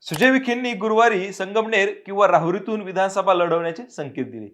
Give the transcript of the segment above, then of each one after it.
सुजय विखेंनी गुरुवारी संगमनेर किंवा राहुरीतून विधानसभा लढवण्याचे संकेत दिले.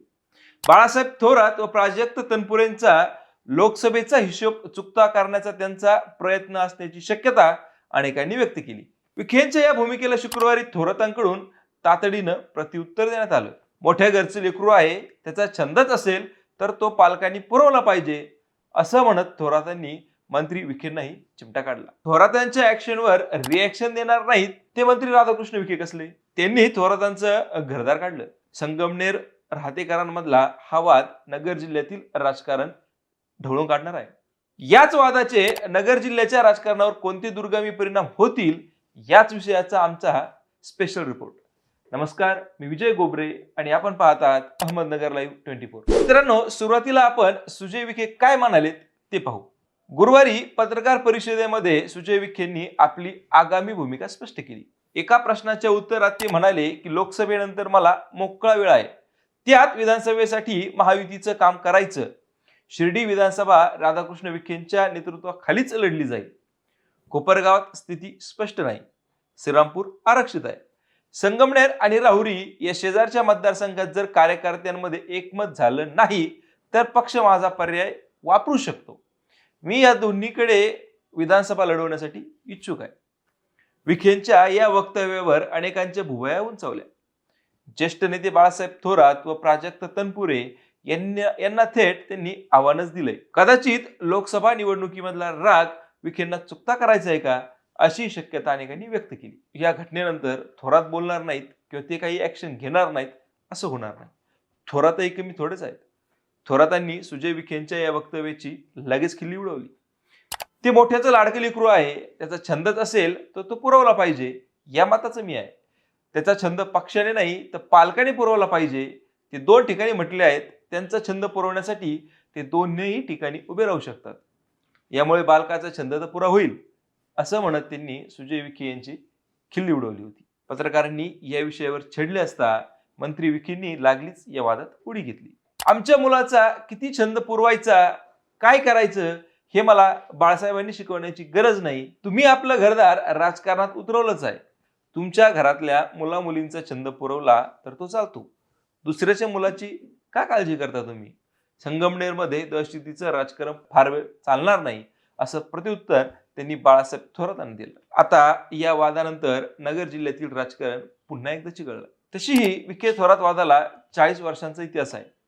बाळासाहेब थोरात व प्राजक्त तनपुरेंचा लोकसभेचा हिशोब चुकता करण्याचा त्यांचा प्रयत्न असण्याची शक्यता अनेकांनी व्यक्त केली. विखेंच्या या भूमिकेला शुक्रवारी थोरातांकडून तातडीनं प्रत्युत्तर देण्यात आलं. मोठ्या घरचे लेकरू आहे त्याचा छंदच असेल तर तो पालकांनी पुरवला पाहिजे असं म्हणत थोरातांनी मंत्री विखेंनाही चिमटा काढला. थोरातांच्या ऍक्शनवर रिॲक्शन देणार नाहीत ते मंत्री राधाकृष्ण विखे कसले? त्यांनी थोरातांचं घरदार काढलं. संगमनेर राहतेकरांमधला हा वाद नगर जिल्ह्यातील राजकारण ढवळून काढणार आहे. याच वादाचे नगर जिल्ह्याच्या राजकारणावर कोणते दुर्गामी परिणाम होतील याच विषयाचा आमचा स्पेशल रिपोर्ट नमस्कार मी विजय गोबरे आणि आपण पाहत आहात अहमदनगर लाईव्ह ट्वेंटी फोर मित्रांनो सुरुवातीला आपण सुजय विखे काय म्हणालेत ते पाहू. गुरुवारी पत्रकार परिषदेमध्ये सुजय विखेंनी आपली आगामी भूमिका स्पष्ट केली. एका प्रश्नाच्या उत्तरात ते म्हणाले की लोकसभेनंतर मला मोकळा वेळ आहे. त्यात विधानसभेसाठी महायुतीचं काम करायचं. शिर्डी विधानसभा राधाकृष्ण विखेंच्या नेतृत्वाखालीच लढली जाईल. कोपरगावात स्थिती स्पष्ट नाही. श्रीरामपूर आरक्षित आहे. संगमनेर आणि राहुरी या शेजारच्या मतदारसंघात जर कार्यकर्त्यांमध्ये एकमत झालं नाही तर पक्ष माझा पर्याय वापरू शकतो. मी या दोन्हीकडे विधानसभा लढवण्यासाठी इच्छुक आहे. विखेंच्या या वक्तव्यावर अनेकांच्या भुवया उंचावल्या. ज्येष्ठ नेते बाळासाहेब थोरात व प्राजक्त तनपुरे यांना यांना थेट त्यांनी आव्हानच दिलंय. कदाचित लोकसभा निवडणुकीमधला राग विखेंना चुकता करायचा आहे का अशी शक्यता अनेकांनी व्यक्त केली. या घटनेनंतर थोरात बोलणार नाहीत किंवा ते काही ऍक्शन घेणार नाहीत असं होणार नाही. थोरातही कमी थोडेच आहेत. थोरातांनी सुजय विखेंच्या या वक्तव्याची लगेच खिल्ली उडवली. ते मोठ्याचं लाडकं लेकरू आहे त्याचा छंदच असेल तर तो पुरवला पाहिजे या मताचं मी आहे. त्याचा छंद पक्षाने नाही तर पालकाने पुरवला पाहिजे. ते दोन ठिकाणी म्हटले आहेत त्यांचा छंद पुरवण्यासाठी ते दोन्ही ठिकाणी उभे राहू शकतात. यामुळे बालकाचा छंद तर पुरा होईल असं म्हणत त्यांनी सुजय विखे यांची खिल्ली उडवली होती. पत्रकारांनी या विषयावर छेडले असता मंत्री विखेंनी लागलीच या वादात उडी घेतली. आमच्या मुलाचा किती छंद पुरवायचा काय करायचं हे मला बाळासाहेबांनी शिकवण्याची गरज नाही. तुम्ही आपलं घरदार राजकारणात उतरवलंच आहे. तुमच्या घरातल्या मुला मुलींचा छंद पुरवला तर तो चालतो. दुसऱ्याच्या मुलाची का काळजी करता तुम्ही? संगमनेरमध्ये दहशतीचं राजकारण फार वेळ चालणार नाही असं प्रत्युत्तर त्यांनी बाळासाहेब थोरातांना दिलं. आता या वादानंतर नगर जिल्ह्यातील राजकारण पुन्हा एकदा चिघळलं. तशीही विखे थोरात वादाला चाळीस वर्षांचा इतिहास आहे.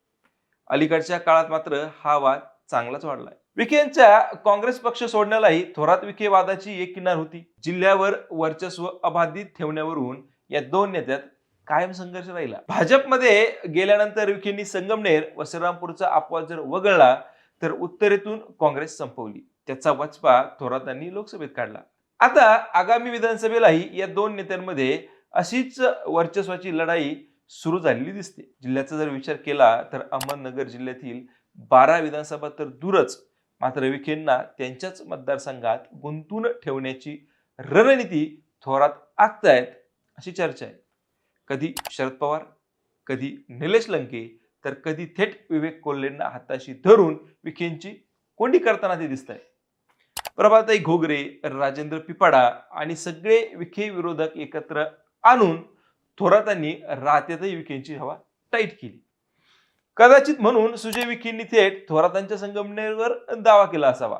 अलीकडच्या काळात मात्र हा वाद चांगलाच वाढलाय. विखेंच्या काँग्रेस पक्ष सोडण्यालाही थोरात विखे वादाची एक किनार होती. जिल्ह्यावर वर्चस्व अबाधित ठेवण्यावरून या दोन नेत्यात कायम संघर्ष राहिला. भाजपमध्ये गेल्यानंतर विखेंनी संगमनेर व श्रीरामपूरचा अपवाद जर वगळला तर उत्तरेतून काँग्रेस संपवली. त्याचा वचपा थोरातांनी लोकसभेत काढला. आता आगामी विधानसभेलाही या दोन नेत्यांमध्ये अशीच वर्चस्वाची लढाई सुरू झालेली दिसते. जिल्ह्याचा जर विचार केला तर अहमदनगर जिल्ह्यातील बारा विधानसभा तर दूरच. मात्र विखेंना त्यांच्याच मतदारसंघात गुंतून ठेवण्याची रणनीती थोरात आखतायत अशी चर्चा आहे. कधी शरद पवार कधी निलेश लंके तर कधी थेट विवेक कोल्हेंना हाताशी धरून विखेंची कोंडी करताना ते दिसत आहे प्रभाताई घोगरे राजेंद्र पिपाडा आणि सगळे विखे विरोधक एकत्र आणून थोरातांनी राहत्यातही विखेंची हवा टाईट केली. कदाचित म्हणून सुजय विखेंनी थेट थोरातांच्या संगमनेरवर दावा केला असावा.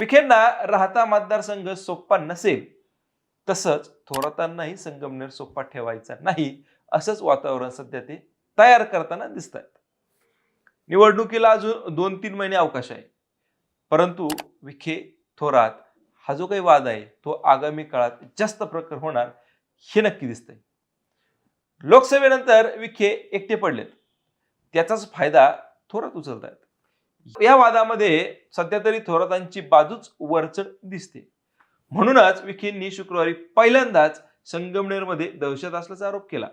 विखेंना राहता मतदारसंघ सोप्पा नसेल. तसंच थोरातांनाही संगमनेर सोप्पा ठेवायचा नाही असंच वातावरण सध्या ते तयार करताना दिसत आहेत निवडणुकीला अजून दोन तीन महिने अवकाश आहे. परंतु विखे थोरात हा जो काही वाद आहे तो आगामी काळात जास्त प्रखर होणार हे नक्की दिसतंय. लोकसभेनंतर विखे एकटे पडलेत. त्याचाच फायदा थोरात उचलत आहेत या वादामध्ये सध्या तरी थोरातांची बाजूच वरचढ दिसते. म्हणूनच विखेंनी शुक्रवारी पहिल्यांदाच संगमनेरमध्ये दहशत असल्याचा आरोप केला.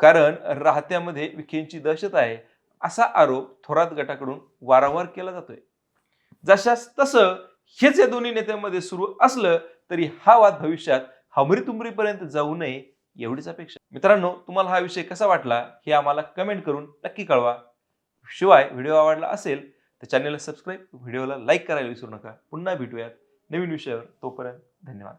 कारण राहत्यामध्ये विखेंची दहशत आहे असा आरोप थोरात गटाकडून वारंवार केला जातोय. जशास तसं हेच या दोन्ही नेत्यांमध्ये सुरू असलं तरी हा वाद भविष्यात हमरीतुमरीपर्यंत जाऊ नये एवढीच अपेक्षा. मित्रांनो तुम्हाला हा विषय कसा वाटला हे आम्हाला कमेंट करून नक्की कळवा. शिवाय व्हिडिओ आवडला असेल तर चॅनलला सबस्क्राईब व्हिडिओला लाईक करायला विसरू नका. पुन्हा भेटूयात नवीन विषयावर. तोपर्यंत धन्यवाद.